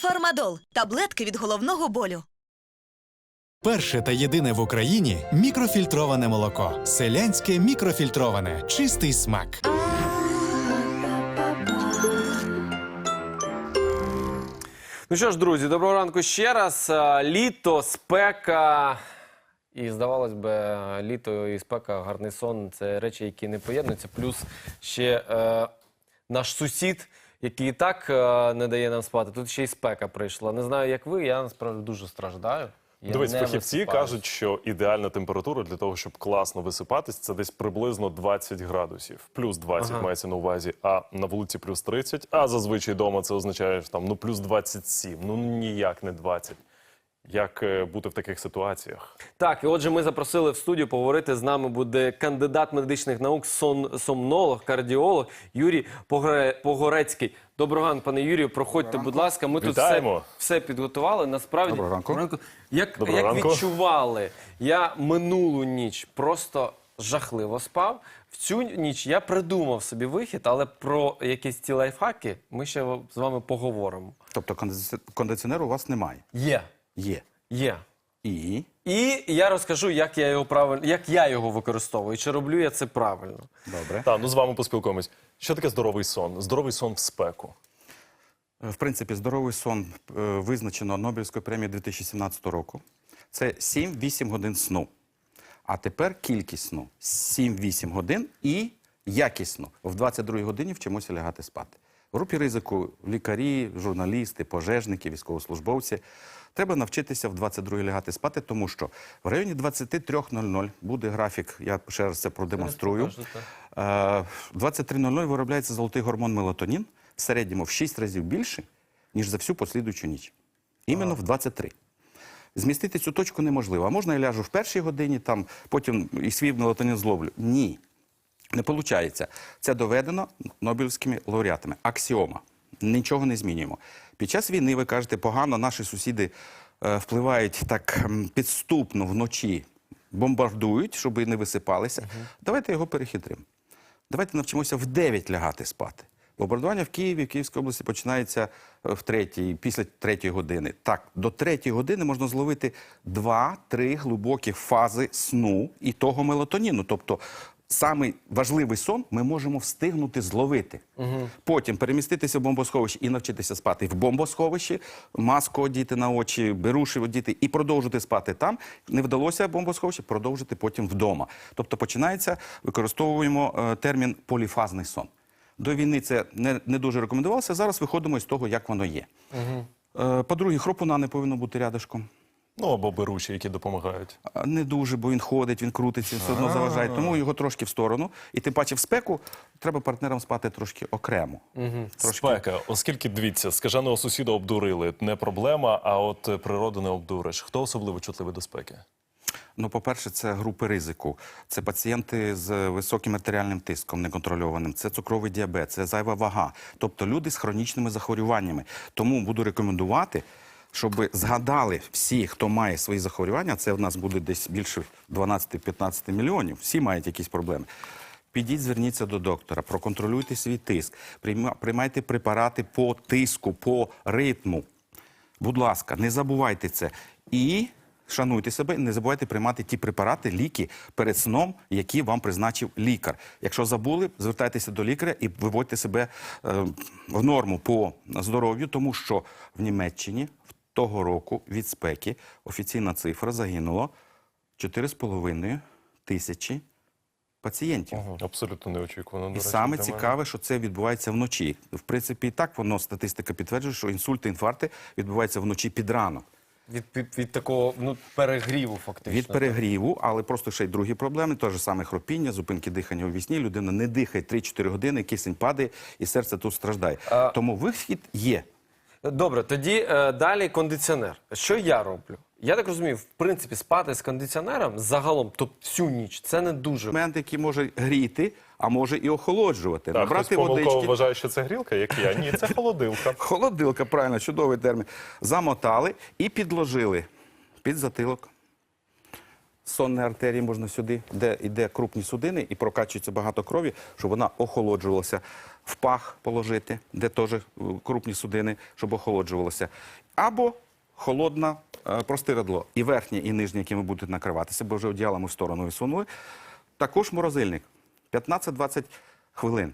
Фармадол таблетки від головного болю. Перше та єдине в Україні мікрофільтроване молоко. Селянське мікрофільтроване. Чистий смак. Ну що ж, друзі, доброго ранку ще раз. Літо, спека. І здавалось би, літо і спека, гарний сон це речі, які не поєднуються. Плюс ще е, наш сусід, який і так е, не дає нам спати. Тут ще й спека прийшла. Не знаю, як ви, я насправді дуже страждаю. Я Дивись, не фахівці висипаюсь. кажуть, що ідеальна температура для того, щоб класно висипатись, це десь приблизно 20 градусів. Плюс 20 Ага. мається на увазі, а на вулиці плюс 30, а зазвичай вдома це означає що там ну плюс 27. Ну ніяк не 20. Як е, бути в таких ситуаціях? Так, і отже, ми запросили в студію поговорити з нами буде кандидат медичних наук, сон, сомнолог, кардіолог Юрій Погре- Погорецький. Доброго ранку, пане Юрію. Проходьте, будь ласка. Ми тут все, все підготували. Насправді Доброго ранку. Як, Доброго як ранку. відчували, я минулу ніч просто жахливо спав. В цю ніч я придумав собі вихід, але про якісь ці лайфхаки ми ще з вами поговоримо. Тобто кондиці- кондиціонеру у вас немає. Є, Є. є. І І я розкажу, як я його правильно, як я його використовую, чи роблю я це правильно. добре. Так, ну з вами поспілкуємось. Що таке здоровий сон? Здоровий сон в спеку. В принципі, здоровий сон е, визначено Нобелівською премією 2017 року. Це 7-8 годин сну. А тепер кількість сну 7-8 годин і якісно. В 22 годині вчимося лягати спати. В групі ризику лікарі, журналісти, пожежники, військовослужбовці. Треба навчитися в 22 лягати спати, тому що в районі 23.00 буде графік, я ще раз це продемонструю. Е, В 23.00 виробляється золотий гормон мелатонін в середньому в 6 разів більше, ніж за всю послідуючу ніч. Іменно в 23. Змістити цю точку неможливо. А можна я ляжу в першій годині, там, потім і свій мелатонін зловлю. Ні. Не виходить. Це доведено Нобелівськими лауреатами. Аксіома. Нічого не змінюємо. Під час війни, ви кажете, погано наші сусіди е, впливають так підступно вночі, бомбардують, щоб не висипалися. Давайте його перехитримо. Давайте навчимося в 9 лягати спати. Бомбардування в Києві, в Київській області починається е, в третій, після третьої години. Так, до третьої години можна зловити 2-3 глибокі фази сну і того мелатоніну. Тобто самий важливий сон ми можемо встигнути зловити. Потім переміститися в бомбосховище і навчитися спати в бомбосховищі, маску одіти на очі, беруші одіти і продовжити спати там. Не вдалося бомбосховище, продовжити потім вдома. Тобто починається, використовуємо е, термін поліфазний сон. До війни це не, не дуже рекомендувалося. Зараз виходимо з того, як воно є. Е, По-друге, хропуна не повинно бути рядишком. Ну або беруші, які допомагають. А, Не дуже, бо він ходить, він крутиться, все одно заважає. Тому його трошки в сторону. І тим паче в спеку треба партнерам спати трошки окремо. Трошки. Спека, оскільки дивіться, скаженого сусіда обдурили, не проблема, а от е, природу не обдуриш. Хто особливо чутливий до спеки? Ну, по-перше, це групи ризику. Це пацієнти з високим артеріальним тиском неконтрольованим, це цукровий діабет, це зайва вага. Тобто люди з хронічними захворюваннями. Тому буду рекомендувати, щоб згадали всі, хто має свої захворювання. Це в нас буде десь більше 12-15 мільйонів. Всі мають якісь проблеми. Підіть, зверніться до доктора, проконтролюйте свій тиск, приймайте препарати по тиску, по ритму. Будь ласка, не забувайте це. І шануйте себе, не забувайте приймати ті препарати, ліки перед сном, які вам призначив лікар. Якщо забули, звертайтеся до лікаря і виводьте себе е, в норму по здоров'ю, тому що в Німеччині в того року від спеки офіційна цифра загинуло 4,5 тисячі пацієнтів. Абсолютно неочікувано. І саме для мене. цікаве, що це відбувається вночі. В принципі, і так воно статистика підтверджує, що інсульти, інфаркти відбуваються вночі під ранок. Від, від, від такого ну, перегріву, фактично. Від перегріву, але просто ще й другі проблеми. Те ж саме хропіння, зупинки дихання у вісні. Людина не дихає 3-4 години, кисень падає, і серце тут страждає. А- Тому вихід є. Добре, тоді е, далі кондиціонер. Що я роблю? Я так розумію, в принципі, спати з кондиціонером загалом, тобто всю ніч, це не дуже. Момент, який може гріти, а може і охолоджувати. Так, Набрати хтось помилково водички. вважає, що це грілка, як я. Ні, це холодилка. Холодилка, правильно, чудовий термін. Замотали і підложили під затилок. сонні артерії можна сюди, де йде крупні судини і прокачується багато крові, щоб вона охолоджувалася. В пах положити, де теж е, крупні судини, щоб охолоджувалося. Або холодна е, простирадло. І верхнє, і нижнє, якими будуть накриватися, бо вже одіялами в сторону висунули. Також морозильник. 15-20 хвилин.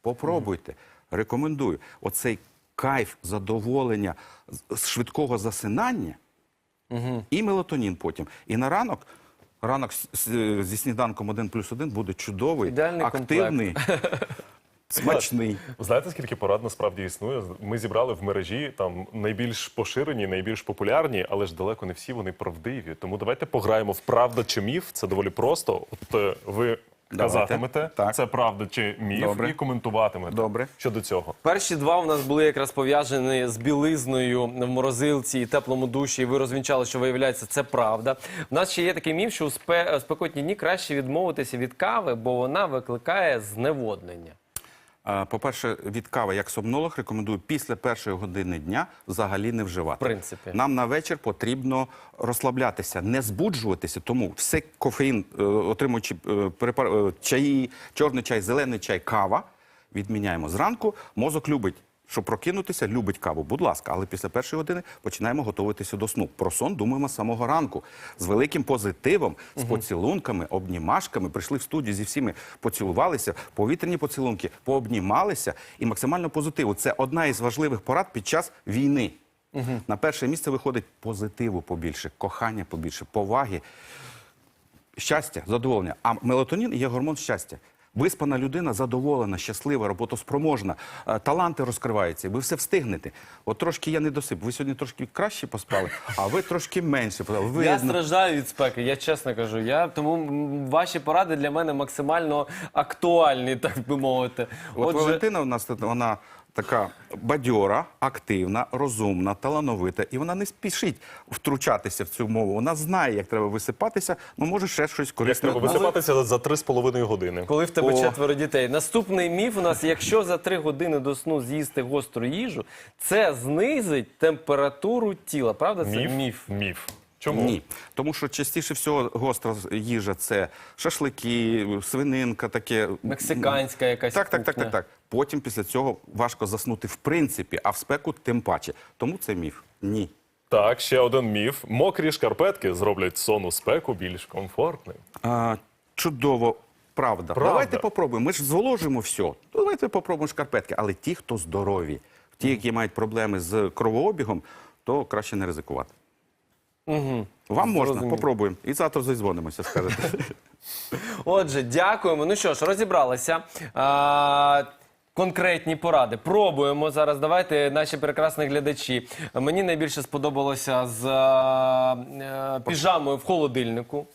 Попробуйте. Рекомендую. Оцей кайф, задоволення з- швидкого засинання і мелатонін потім. І на ранок. Ранок зі сніданком 1 плюс 1 буде чудовий, Ідеальний активний, смачний. Знаєте, скільки порад насправді існує? Ми зібрали в мережі там найбільш поширені, найбільш популярні, але ж далеко не всі вони правдиві. Тому давайте пограємо в правда чи міф. Це доволі просто. От е, ви Давайте. казатимете, Так. це правда чи міф, Добре. і коментуватимете Добре. щодо цього. Перші два у нас були якраз пов'язані з білизною в морозилці і теплому душі. І ви розвінчали, що виявляється, це правда. У нас ще є такий міф, що у спе- спекотні дні краще відмовитися від кави, бо вона викликає зневоднення. По-перше, від кави, як сомнолог, рекомендую після першої години дня взагалі не вживати. В принципі. Нам на вечір потрібно розслаблятися, не збуджуватися. Тому все кофеїн, е, отримуючи е, е, чаї, чорний чай, зелений чай, кава, відміняємо зранку. Мозок любить. Щоб прокинутися, любить каву, будь ласка, але після першої години починаємо готуватися до сну. Про сон думаємо з самого ранку. З великим позитивом, з поцілунками, обнімашками. Прийшли в студію зі всіми, поцілувалися, повітряні поцілунки, пообнімалися і максимально позитиву. Це одна із важливих порад під час війни. На перше місце виходить позитиву побільше, кохання побільше, поваги, щастя, задоволення. А мелатонін є гормон щастя. Виспана людина задоволена, щаслива, роботоспроможна, е, таланти розкриваються, ви все встигнете. От трошки я не досип. Ви сьогодні трошки краще поспали, а ви трошки менше. Ви Я страждаю від спеки, я чесно кажу. Я тому ваші поради для мене максимально актуальні, так би мовити. От Валентина у нас вона така бадьора, активна, розумна, талановита, і вона не спішить втручатися в цю мову. Вона знає, як треба висипатися, ну може ще щось Як корисне. треба висипатися за 3,5 години. Коли в тебе О. четверо дітей. Наступний міф у нас: якщо за три години до сну з'їсти гостру їжу, це знизить температуру тіла. Правда, це Міф? міф. Міф. Чому? Ні, тому що частіше всього гостра їжа це шашлики, свининка, таке. Мексиканська якась Так, так, так, кухня. так, так. Потім після цього важко заснути в принципі, а в спеку тим паче. Тому це міф. Ні. Так, ще один міф. Мокрі шкарпетки зроблять сон у спеку більш комфортним. А, чудово. Правда. Правда. Давайте попробуємо. Ми ж зволожуємо все. Давайте попробуємо шкарпетки. Але ті, хто здорові, ті, які мають проблеми з кровообігом, то краще не ризикувати. Угу. Вам можна, Зрозумів. попробуємо. І завтра зізвонимося, скажете. Отже, дякуємо. Ну що ж, розібралися. А, Конкретні поради. Пробуємо зараз. Давайте наші прекрасні глядачі. Мені найбільше сподобалося з а, е, піжамою в холодильнику.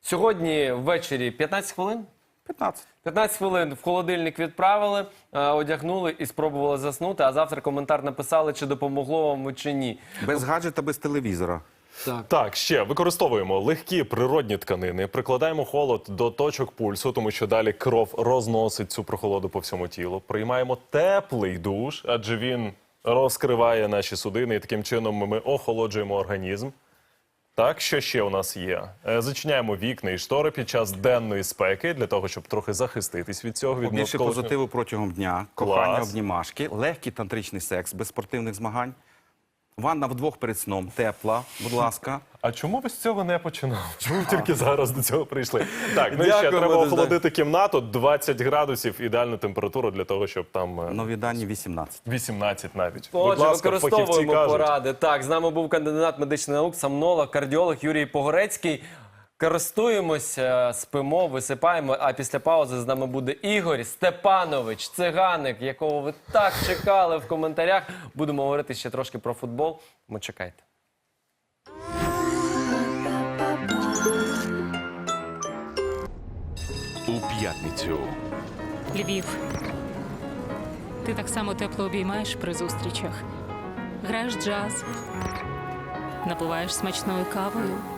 Сьогодні ввечері 15 хвилин. 15. 15 хвилин в холодильник відправили, е, одягнули і спробували заснути. А завтра коментар написали, чи допомогло вам чи ні. Без гаджета, без телевізора. Так, ще використовуємо легкі природні тканини, прикладаємо холод до точок пульсу, тому що далі кров розносить цю прохолоду по всьому тілу. Приймаємо теплий душ, адже він розкриває наші судини, і таким чином ми охолоджуємо організм. Так, що ще у нас є? Е, Зачиняємо вікна і штори під час денної спеки для того, щоб трохи захиститись від цього. Від навколишнього- позитиву протягом дня, кохання, Клас. обнімашки, легкий тантричний секс без спортивних змагань. Ванна вдвох перед сном, тепла, будь ласка. А чому ви з цього не починали? Чому ви тільки зараз до цього прийшли? Так, ну і ще Дякуємо треба дуже. охолодити кімнату 20 градусів, ідеальна температура для того, щоб там е, Нові дані 18. 18 навіть. Отже, ласка, фахівці використовуємо кажуть. поради. Так, з нами був кандидат медичних наук, сомнолог, кардіолог Юрій Погорецький. Користуємося, спимо, висипаємо. А після паузи з нами буде Ігор Степанович, циганик, якого ви так чекали в коментарях. Будемо говорити ще трошки про футбол. Ми чекайте. у п'ятницю. Львів. Ти так само тепло обіймаєш при зустрічах. Граєш джаз, напиваєш смачною кавою.